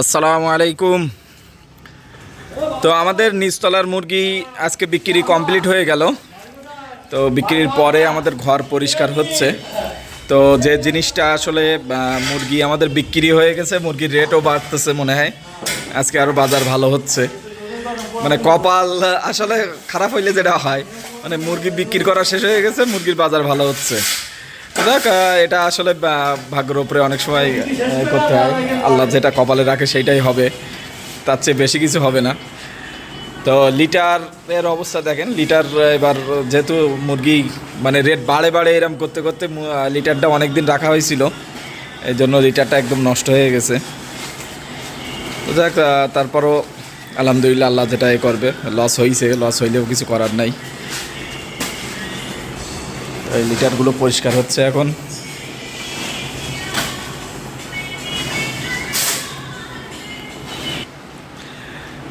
আসসালামু আলাইকুম। তো আমাদের নিচতলার মুরগি আজকে বিক্রি কমপ্লিট হয়ে গেল। তো বিক্রির পরে আমাদের ঘর পরিষ্কার হচ্ছে। তো যে জিনিসটা আসলে মুরগি আমাদের বিক্রি হয়ে গেছে, মুরগির রেটও বাড়তেছে মনে হয়। আজকে আরও বাজার ভালো হচ্ছে। মানে কপাল আসলে খারাপ হইলে যেটা হয় মানে মুরগি বিক্রি করা শেষ হয়ে গেছে, মুরগির বাজার ভালো হচ্ছে। দেখ এটা আসলে ভাগ্যের উপরে অনেক সময় করতে হয়। আল্লাহ যেটা কপালে রাখে সেইটাই হবে। তার চেয়ে বেশি কিছু হবে না। তো লিটারের অবস্থা দেখেন লিটার এবার যেহেতু মুরগি মানে রেট বাড়ে বাড়ে এরম করতে করতে লিটারটা অনেক দিন রাখা হয়েছিল। এই জন্য লিটারটা একদম নষ্ট হয়ে গেছে। তো আহ, তারপরও আলহামদুলিল্লাহ আল্লাহ যেটা এ করবে। লস হয়েছে লস হইলেও কিছু করার নাই। এই লিটারগুলো পরিষ্কার হচ্ছে এখন।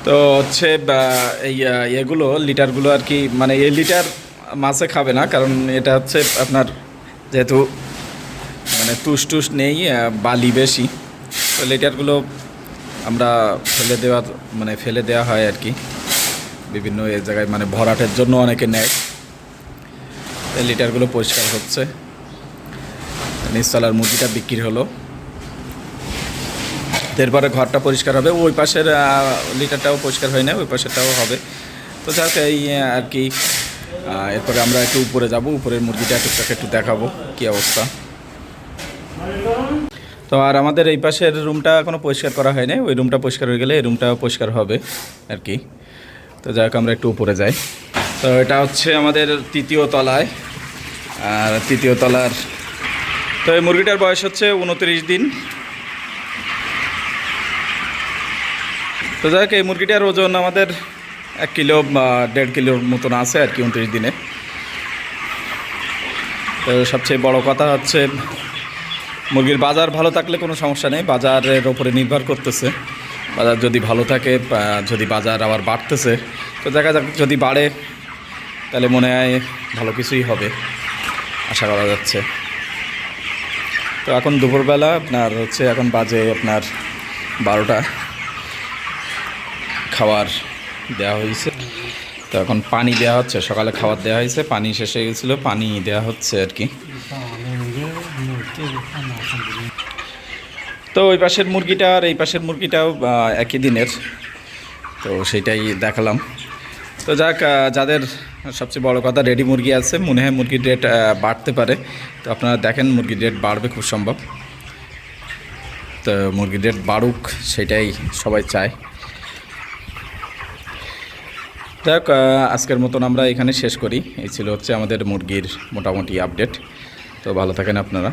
তো হচ্ছে এই এগুলো, লিটারগুলো আর কি মানে এই লিটার মাছে খাবে না, কারণ এটা হচ্ছে আপনার যেহেতু মানে তুষ টুস নেই বালি বেশি। তো লিটারগুলো আমরা ফেলে দেওয়ার মানে ফেলে দেওয়া হয় আর কি। বিভিন্ন এ জায়গায় মানে ভরাটের জন্য অনেকে নেয়। লিটারগুলো পরিষ্কার হচ্ছে। নিচতলার মুরগিটা বিক্রি হলো। এরপরে ঘরটা পরিষ্কার হবে। ওই পাশের লিটারটাও পরিষ্কার হয় না, ওই পাশেরটাও হবে। তো যাক, এই আর কি। এরপরে আমরা একটু উপরে যাব। উপরের মুরগিটা টুকটাক একটু দেখাবো কি অবস্থা। তো আর আমাদের এই পাশের রুমটা এখনও পরিষ্কার করা হয় হয়নি। ওই রুমটা পরিষ্কার হয়ে গেলে এই রুমটাও পরিষ্কার হবে, আর কি। তো যাক, আমরা একটু উপরে যাই। তো এটা হচ্ছে আমাদের তৃতীয় তলায়। আর তৃতীয় তলার। তো এই মুরগিটার বয়স হচ্ছে উনত্রিশ দিন। তো যাক এই মুরগিটার ওজন আমাদের এক কিলো বা দেড় কিলোর মতন আছে আর কি উনত্রিশ দিনে। তো সবচেয়ে বড় কথা হচ্ছে, মুরগির বাজার ভালো থাকলে কোনো সমস্যা নেই, বাজারের ওপরে নির্ভর করতেছে। বাজার যদি ভালো থাকে যদি বাজার আবার বাড়তেছে, তো দেখা যাক যদি বাড়ে, তাহলে মনে হয় ভালো কিছুই হবে। আশা করা যাচ্ছে। তো এখন দুপুরবেলা, আপনার হচ্ছে এখন বাজে আপনার বারোটা। খাবার দেওয়া হয়েছে। তো এখন পানি দেওয়া হচ্ছে, সকালে খাবার দেওয়া হয়েছে, পানি শেষ হয়ে গেছিল, পানি দেওয়া হচ্ছে আর কি। তো ওই পাশের মুরগিটা আর এই পাশের মুরগিটাও একই দিনের। তো সেইটাই দেখালাম। তো যাক যাদের সবচেয়ে বড় কথা রেডি মুরগি আছে মনে হয় মুরগির রেট বাড়তে পারে। তো আপনারা দেখেন মুরগির রেট বাড়বে খুব সম্ভব। তো মুরগির রেট বাড়ুক সেটাই সবাই চায়। আহ, আজকের মতন আমরা এখানে শেষ করি। এই ছিল হচ্ছে আমাদের মুরগির মোটামুটি আপডেট তো ভালো থাকেন আপনারা।